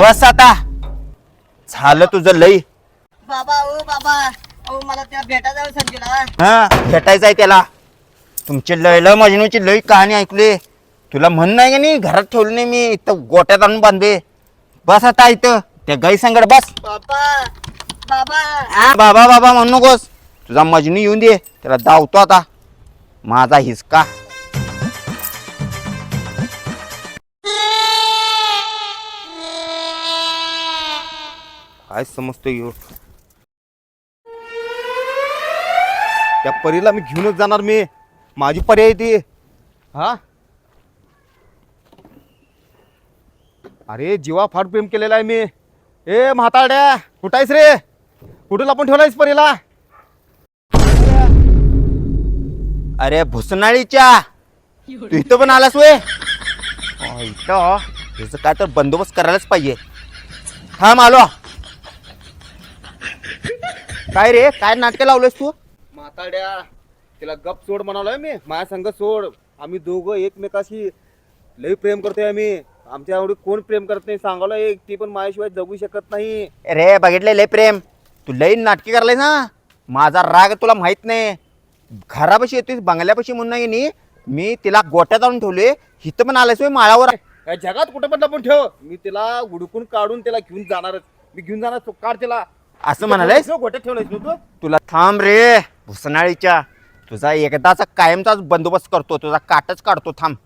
बस आता. झालं तुझं लई. बाबा ओ बाबा ओ मला त्या भेटा जाऊ संजूला. हा भेटायचं आहे त्याला. तुमची लयला मजनूची लई कहाणी ऐकली. तुला म्हण नाही का नाही घरात ठेवलं नाही मी इथं गोट्यात आणून बांधे बस आता इथं त्या गाई संगड बस. बाबा बाबा. बाबा बाबा म्हणू नकोस. तुझा मजनू येऊन दे त्याला धावतो आता. माझा हिसका. काय समजतो यो? त्या परीला मी घेऊनच जाणार मी. माझी पर्याय ती. हा? अरे जीवा फार प्रेम केलेला आहे मी. ए म्हातारड्या कुठायस रे? कुठं आपण ठेवलायस परीला? अरे भुसनाळीच्या. तू इथं पण आलास वे इथं. त्याचं काय तर बंदोबस्त करायलाच पाहिजे. थांब आलो. काय रे? काय नाटक लावलंस तू? म्हातारड्या तिला गप सोड म्हणालोय मी. माझ्या संग सोड. आम्ही दोघं एकमेकाशी लई प्रेम करतोय आम्ही. आमच्या एवढी कोण प्रेम करत नाही? सांगायला एक ती पण माझ्याशिवाय जगू शकत नाही. रे बघितले लय प्रेम. तू लई नाटकी करलाय ना माझा राग तुला माहीत नाही. घरापाशी येतोय बंगल्यापाशी म्हणून नाही नी. मी तिला गोट्यात आणून ठेवले इथं पण आलायस होय माळावर. काय जगात कुठं पण ठेव. मी तिला हुडकून काढून तिला घेऊन जाणारच. मी घेऊन जाणार तू काढ तिला. असं म्हणालायस? गोट्यात ठेवलायस ना तू तुला थांब रे भुसनाळीच्या तुझा एकदाचा कायमचाच बंदोबस्त करतो तुझा काटच काढतो थांब.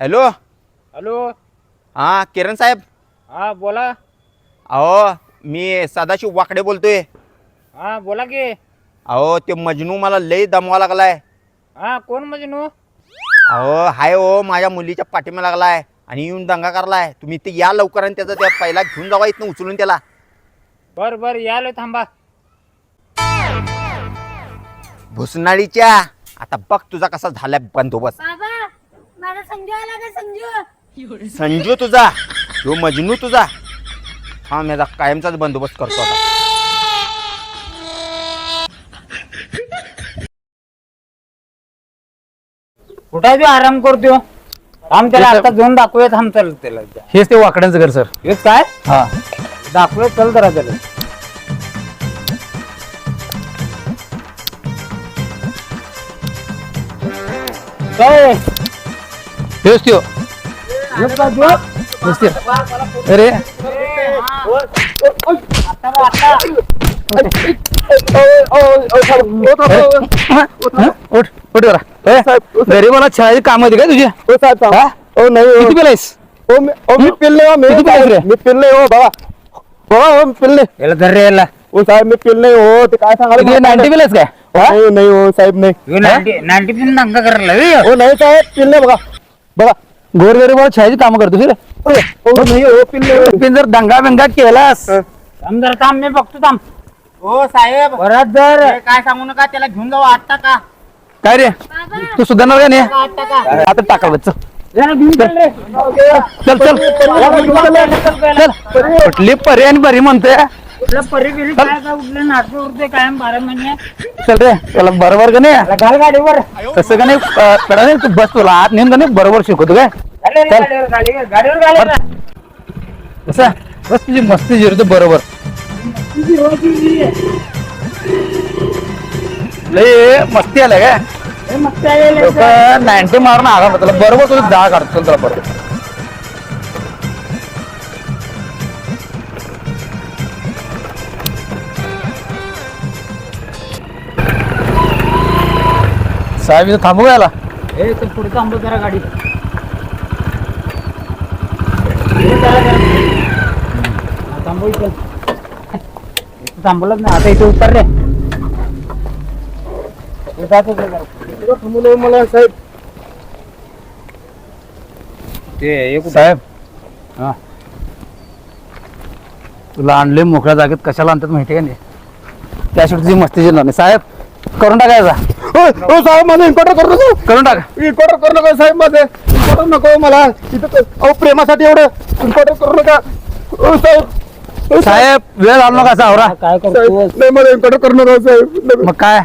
हॅलो? हॅलो? हा किरण साहेब? हा बोला. अहो मी सदाशिव वाकडे बोलतोय. हा बोला की. अहो ते मजनू मला लई दमवा लागलाय. हा कोण मजनू? अहो हाय हो माझ्या मुलीच्या पाठीमा लागलाय. आणि येऊन दंगा करलाय. तुम्ही ते या लवकर आणि त्याचा त्या पहिला घेऊन जावा इथनं उचलून त्याला. बर बर यालो थांबा. भुसनाळीच्या आता बघ तुझा कसा झालाय बंदोबस्त. बाबा माझा संजू आला का संजू? संजू तुझा तो मजनू तुझा. हा माझा कायमचाच बंदोबस्त करतो आता. कुठे आराम करतो थांब त्याला आता जाऊन दाखवूया थांब चल त्याला हेच ते वाकड्यांचं घर सर. हेच काय? हा. दाखवूया चल जरा त्याला. काय? हेच त्यो हेच अरे. आता बा, आता. हा? उठ जरा मला छळाची काम होती काय तुझी? हा? ओ नाही किती पेलायस? ओ मी ओ मी पिल्ले हो मी किती रे? मी पिल्ले हो बाबा. बाबा हो मी पिल्ले. याला धर रे याला. ओ साहेब मी पिल्ले हो ते काय सांगाल नाईन्टी पेलायस काय? नाही नाही हो साहेब नाही. नाईन्टी पिन दंगा करायला. हो. नाही साहेब पिल्ले बघा. बघा. गोर घरी मला छळाची कामं करतो फिर ओ ओ, नाही हो पिल्ले हो. पण जर दंगा बिंगा केलास थांब जरा थांब मी बघतो थांब. हो साहेब. परत जर. हे काय सांगू नका त्याला घेऊन जाऊ आत्ता का? काय रे? तू सुधारणार का नाही? आत्ता का? आता टाका चल. चल चल चल. कुठली परी आणि बरी म्हणतोय. कुठलं परी बिरी काय काय उठलं नाटक उठते कायम बारा महिने. चल रे त्याला बरोबर का नाही? त्याला घाल गाडीवर. तसं का नाही अं, पेडा नाही तू बस तुला. आत नेऊन का नाही बरोबर शिकवतो काय? चल. गाडीवर गाडीवर गाडीवर. गाडीवर कसं बस तुझी मस्ती जिरतो बरोबर. लय मस्ती आलाय काय. लोक नाईन्टी मारून आला तुला बरोबर तुझं दहा काढतो तुला बरोबर. साहेब इथं थांबू याला? हे तर पुढे थांबव जरा गाडी थांबव इथं. थांबवलंच नाही. आता इथे उतर रे. जातो ते जरा. इकडं थांबवलंय मला साहेब. ते? साहेब. हा. तुला आणले मोकळ्या जागेत कशाला आणतात माहिती का नाही? त्याशिवाय तुझी मस्ती जिरणार नाही. साहेब करून टाकायचा ओ ओ, साहेब माझं इन्क्वायटर करू नको. करून टाक. इन्क्वायटर करू नका साहेब माझं. इन्क्वायटर नको मला. इथं क- अहो प्रेमासाठी एवढं इन्क्वायटर करू नका. ओ साहेब. साहेब वेळ नका असा आवरा काय साहेब, करतो नाही मला इन्क्वायटर करू नका साहेब मग काय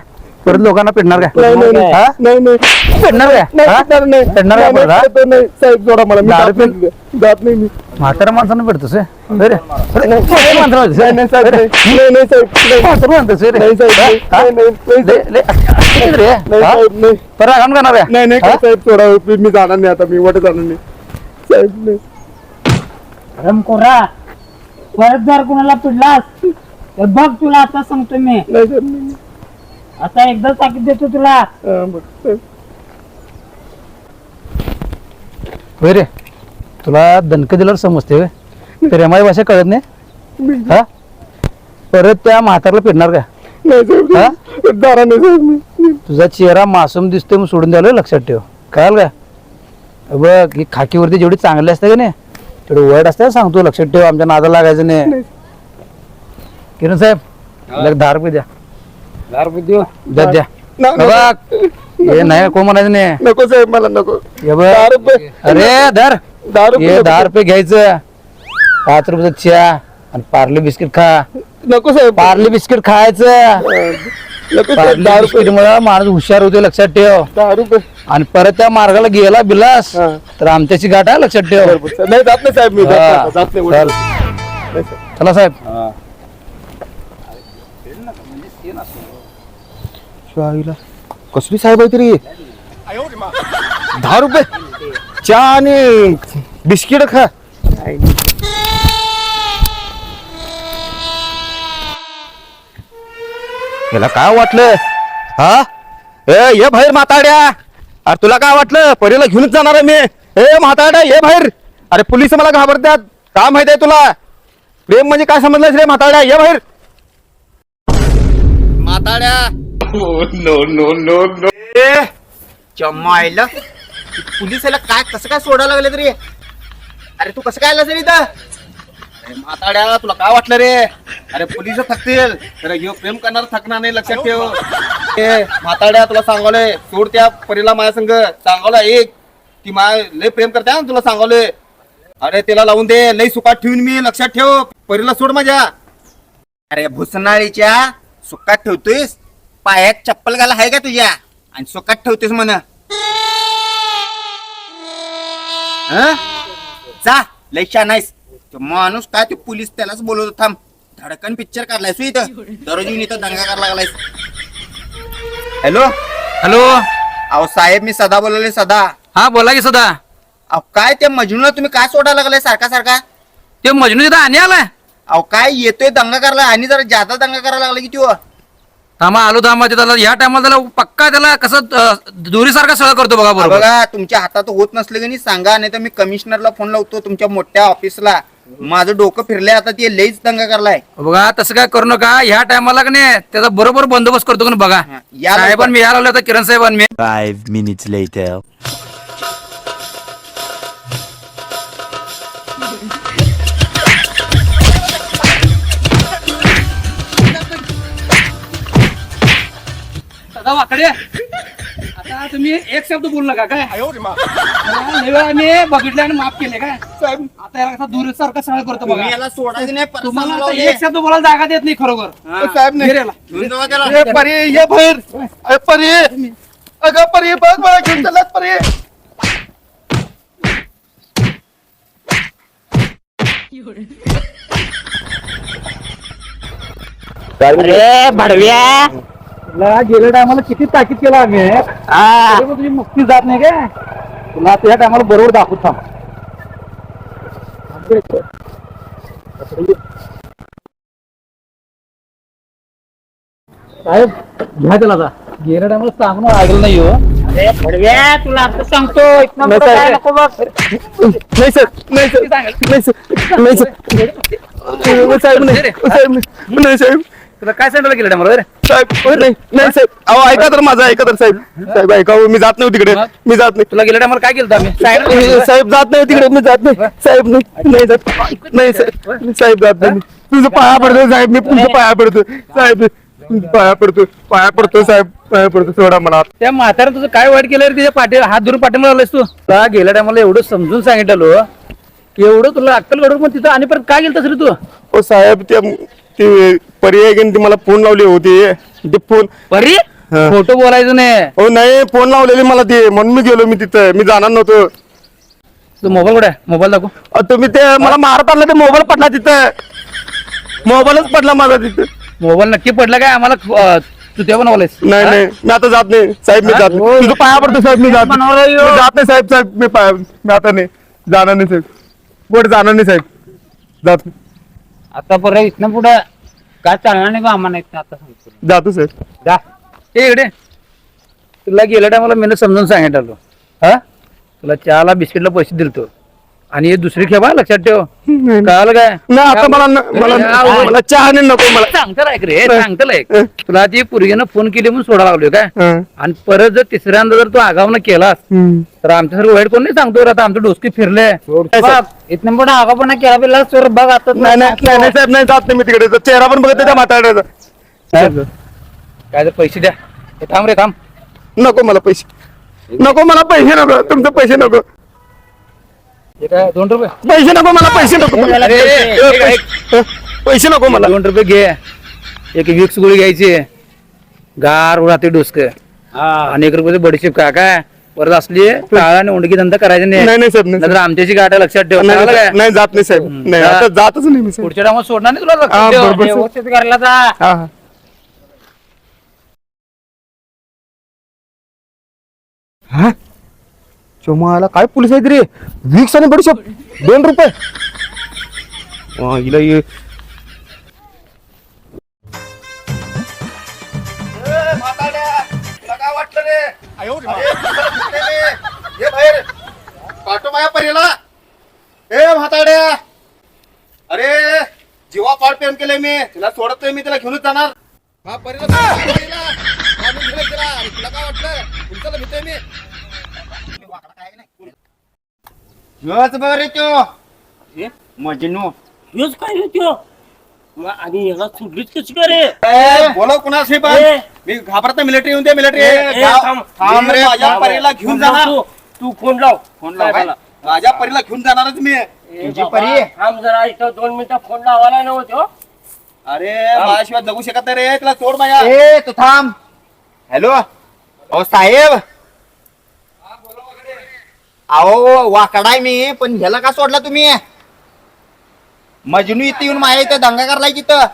परत लोकांना पिडणार काय नाही नाही नाही. हा? नाही नाही पिडणार काय नाही, हा? पिडणार नाही. पिडणार काय नाही, परत, हा? नाही, नाही, साहेब सोडा मला मी दारू जात नाही जात नाही मी म्हाताऱ्या माणसानं? नाही नाही साहेब नाही नाही नाही, साहेब नाही. म्हातारं? नाही साहेब नाही? साहेब नाही परत रागावून करणार आहे? नाही नाही हा? साहेब सोडा मी मी जाणार नाही आता मी वाटत जाणार नाही साहेब नाही रमकोरा परत जर कुणाला पिडलास तर बघ तुला आता सांगतो मी. नाही साहेब नाही आता एकदा ताकीद देतो तुला. हा, बरं, साहेब. होय रे तुला दणक दिल्यावर समजते होय. प्रेमाची भाषा कळत नाही. हा? परत त्या म्हातारला पिडणार का? नाही साहेब हा? जाणार नाही साहेब मी. तुझा चेहरा मासूम दिसतोय मग सोडून द्यायला लक्षात ठेव. कळाल का? बघ ही खाकीवरती जेवढी चांगली असते का नाही तेवढी वाईट असते सांगतो लक्षात ठेव आमच्या नादा लागायचं नाही. किरण साहेब एक दहा रुपये द्या. द्या द्या. नाही, हे बघ हे नाही कोण म्हणायचं नाही. नको साहेब मला नको. हे बघ. दहा रुपये अरे धर. दहा रुपये हे नको. दहा रुपये घ्यायचं. पाच रुपयाचा चहा आणि पार्ले बिस्किट खा. नको साहेब. पार्ले बिस्किट खायचं. पार्ले दहा रुपये मुळे माणूस हुशार होते लक्षात ठेव दहा रुपये आणि परत त्या मार्गाला गेला बिलास हा. तर आमच्याची गाठ आहे लक्षात ठेव. नाही जात नाही साहेब मी जात हा. नाही, जात नाही चल. नाही, साहेब. चला साहेब शिवाजीला कसली साहेब आहे तरी दहा रुपये चहा आणि बिस्किट खा याला काय वाटलं? हा? ए ये बाहेर म्हाताड्या. अरे तुला काय वाटलं? परीला घेऊनच जाणार आहे मी. ए म्हाताड्या ये बाहेर अरे पोलीस मला घाबरतात. काय माहीत आहे तुला? प्रेम म्हणजे काय समजलंस रे म्हाताड्या. ये बाहेर म्हाताड्या. ए, चम्मायला पोलिसाला काय कसं काय सोडायला लागले तरी अरे तू कसं काय आलास रे इथं? अरे म्हाताड्या तुला काय वाटलं रे? अरे पोलीस थकतील. अरे ह्यो प्रेम करणार थकणार नाही लक्षात ठेव. ए म्हाताड्या तुला सांगवलंय सोड त्या परीला माझ्या संग. सांगवलं एक. ती माय लय प्रेम करते ना तुला सांगवलंय. अरे तिला लावून दे लय सुखात ठेवून मी लक्षात ठेव. परीला सोड माझ्या. अरे भुसनाळीच्या सुकात ठेवतोयस? पायात चप्पल घाला आहे का तुझ्या? आणि सुकात ठेवतोयस म्हण. जा लय नाहीस तो माणूस काय ते पोलीस त्यालाच बोलवतो थांब. धडकन पिक्चर काढलायस तू इथं. दररोज येऊन इथं दंगा करायला लागलायस. हॅलो? हॅलो? अहो साहेब मी सदा बोलवले सदा. हा बोला की सदा. अहो काय त्या मजनूला तुम्ही काय सोडायला लागलाय सारखा सारखा? ते मजनू तिथं आणि आलाय. अहो काय येतोय दंगा करायला? आणि जरा जादा दंगा करायला लागला की तू थांबा आलो थांबा ते त्याला या टायमाला त्याला पक्का त्याला कसं दोरीसारखा सगळं करतो बघा बरोबर. बघा तुमच्या हातात होत नसलं की नाही सांगा नाही तर मी कमिशनरला फोन लावतो तुमच्या मोठ्या ऑफिसला माझं डोकं फिरलंय आता ते लईच दंगा करलाय. बघा तसं काय करू नका. ह्या टायमाला का नाही त्याचा बरोबर बंदोबस्त करतो का बघा. हा, या साहेबां मी यायला आलो आता किरण साहेबां मी Five minutes later. वाकडे. तुम्ही एक शब्द बोलू नका काय? लय वेळा मी बघितले आणि माफ केले काय? आता याला कसा दूर सारखा सगळं करतो बघा. याला सोडायचं नाही परत तुम्हाला आता. एक शब्द बोलायला जागा देत नाही खरोखर. साहेब नाही. घे रे याला. घेऊन जावा त्याला. ए, परी ये बाहेर अरे परी. अगं परी बघ मला घेऊन चलात परी. अरे भडव्या. तुला गेल्या टायमाला किती ताकीद केला आम्ही? तरी पण तुझी मुक्ती जात नाही काय? तुला आता या टायमाला बरोबर दाखवत थांब. साहेब घ्या त्याला आता. गेल्या टायमाला सांगून ऐकलं नाही हो. अरे भडव्या तुला आता सांगतो इथनं नाही, पुढं साहेब. काय नको बघ. नाही सर नाही सर नाही सर नाही सर साहेब. नाही साहेब. नाही नाही साहेब. तुला काय सांगितलं गेल्या टायमाला रे साहेब नाही नाही साहेब. अहो ऐका तर माझं ऐका तर साहेब. साहेब ऐका हो, मी जात नाही तिकडे. मी जात नाही. तुला गेल्या टायमाला काय केलं आम्ही साहेब साहेब जात नाही तिकडे. मी जात नाही. साहेब नाही नाही जात. नाही साहेब. साहेब जात नाही. तुझं पाया पडतो साहेब. मी तुमचं पाया पडतो साहेब पाया पडतो पाया पडतो साहेब. पाया पडतो सोडा मला. त्या म्हाताऱ्यानं तुझं काय वाईट केलं रे? तिच्या पाठी हात धरून पाठीमध्ये आलास तू? तुला गेल्या टायमाला एवढं समजून सांगितलं एवढं तुला अक्कलकडून पण तिथं आणि परत काय गेलं रे तू? ओ साहेब ते पर्याय घेऊन ते मला फोन लावले होते. ते फोन परी? हा. खोटं बोलायचं नाही. हो नाही फोन लावलेली मला ते. म्हणून मी गेलो मी तिथं. मी जाणार नव्हतो. तू मोबाईल कुठे मोबाईल दाखव. अ, तुम्ही ते मला मारत आणलं ते मोबाईल पडला तिथं. मोबाईलच पडला माझा तिथं. मोबाईल नक्की पडला काय? आम्हाला अं, तू ते बनवलंयस. नाही नाही. मी आता जात नाही. साहेब मी जात नाही. तुझं पाया पडतो साहेब मी जात नाही. मी जात नाही साहेब साहेब. मी पाया मी आता नाही. जाणार नाही साहेब. पुढे जाणार नाही साहेब? जात नाही. आता परत इथनं पुढं काय चालणार नाही बा आम्हाला इथनं आता सांगतो. जातो साहेब जा. ए इकडे. तुला गेल्या टायमाला मी समजून सांगितलं हा? तुला चहाला बिस्किटला पैसे दिलतो. आणि हे दुसरी खेप आहे लक्षात ठेव. कळालं काय? नाही आता मला न- मला मला चहा नाही नको मला सांगतं ऐक रे सांगतं ऐक. तुला ती पोरगीनं फोन केली म्हणून सोडा लागलोय काय? हं. आणि परत जर तिसऱ्यांदा जर तू आगावनं केलास हम्म. तर आमच्यासारखं वाईट कोण नाही सांगतो रे आता आमचं डोसकी फिरले बाप, इथनं पुढं आगापणा केला बिला सर बघ आता. नाही नाही नाही नाही, साहेब नाही जात नाही मी तिकडे. चेहरा पण बघत त्या म्हाताऱ्याचा. काय तर पैसे द्या. हे थांब रे थांब. नको मला पैसे. नको मला पैसे नको. तुमचे पैसे नको. हे काय दोन रुपये? पैसे नको मला पैसे नको अरे. पैसे- पैसे नको मला. दोन रुपये घे. एक विक्स गोळी घ्यायची. गार उडाते डोसक. आणि एक रुपयाचे बडीशिप का काय? परत असली काळा आणि उंडकी धंदा करायचा नाही. नाही नाही साहेब नाही नंतर आमच्याची गाठ लक्षात ठेव. नाही, कळालं काय? नाही नाही, जात नाही साहेब. नाही. आता जातच नाही मी साहेब. पुढच्या टायमात सोडणार नाही तुला हा, लक्षात ठेव. बरोबर. व्यवस्थित करायला जा. हा हा. हा? चोमाला काय पोलीस आहेत रे? विक्स आणि बडीशॉप. दोन रुपये. वा, हिला हे- काय वाटलं रे? अरे, कशाला फिरते रे? ये बाहेर पाठव माझ्या परीला ए म्हाताड्या अरे जीवा पाड प्रेम केलंय मी. तिला सोडतोय मी तिला घेऊनच जाणार. हा तिला. काय वाटलं भीतोय मी. ह्योच रे त्यो. मजनू. हेच काय रे त्यो? आणि याला सुटलीच कशी का रे? कुणाशी पण. मी घाबरत मिलिटरी येऊन दे मिलिटरी थांब. रे माझ्या. परीला घेऊन जाणार. तू. फोन लाव. फोन लाव काय? माझ्या परीला घेऊन जाणारच मी. तुझी परी. थांब जरा इथं दोन मिनिटं फोन लावायला नव्हतो अरे माझ्याशिवाय जगू शकत नाही रे तिला सोड माझ्या. ए तू थांब. हॅलो? अहो साहेब. अहो वाकडाय मी पण ह्याला का सोडला तुम्ही? मजनू इथे येऊन माझ्या इथं दंगा करलाय तिथं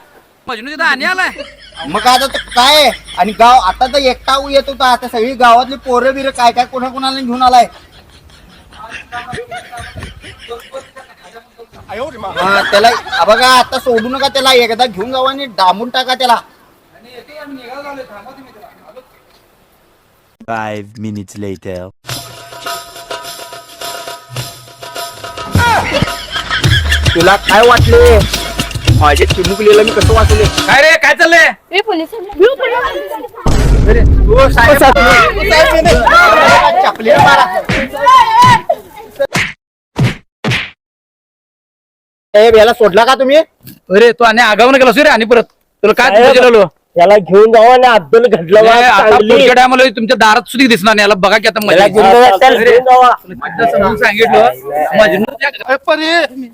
मजनू तिथं आणि आलाय? मग आता तो काय? आणि गाव आता तर एकटा येत होता आता सगळी गावातली पोरं बिरं काय काय कोणा कोणाला घेऊन आलाय? हा, त्याला हा बघा आता सोडू नका त्याला एकदा घेऊन जावा आणि डांबून टाका त्याला Five minutes later. तुला काय वाटले माझे चिमुकलीला मी कसं वाचले काय रे काय चाललंय ए पोलीस चपली मारा साहेब याला सोडला का तुम्ही? अरे तू आणि आगावनं गेलास रे आणि परत. तुला काय साहेब. गेलो याला घेऊन जावा आणि अब्दुल घडलं चांगली. टायमाला तुमच्या दारात सुद्धा दिसणार नाही. याला बघा की आता याला मजा घेऊन त्याला समजून सांगितलं. मजनू त्या- ए, परी.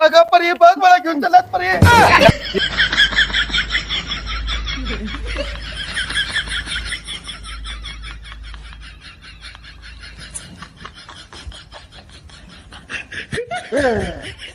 अगं परी बघ मला घेऊन चालत परी.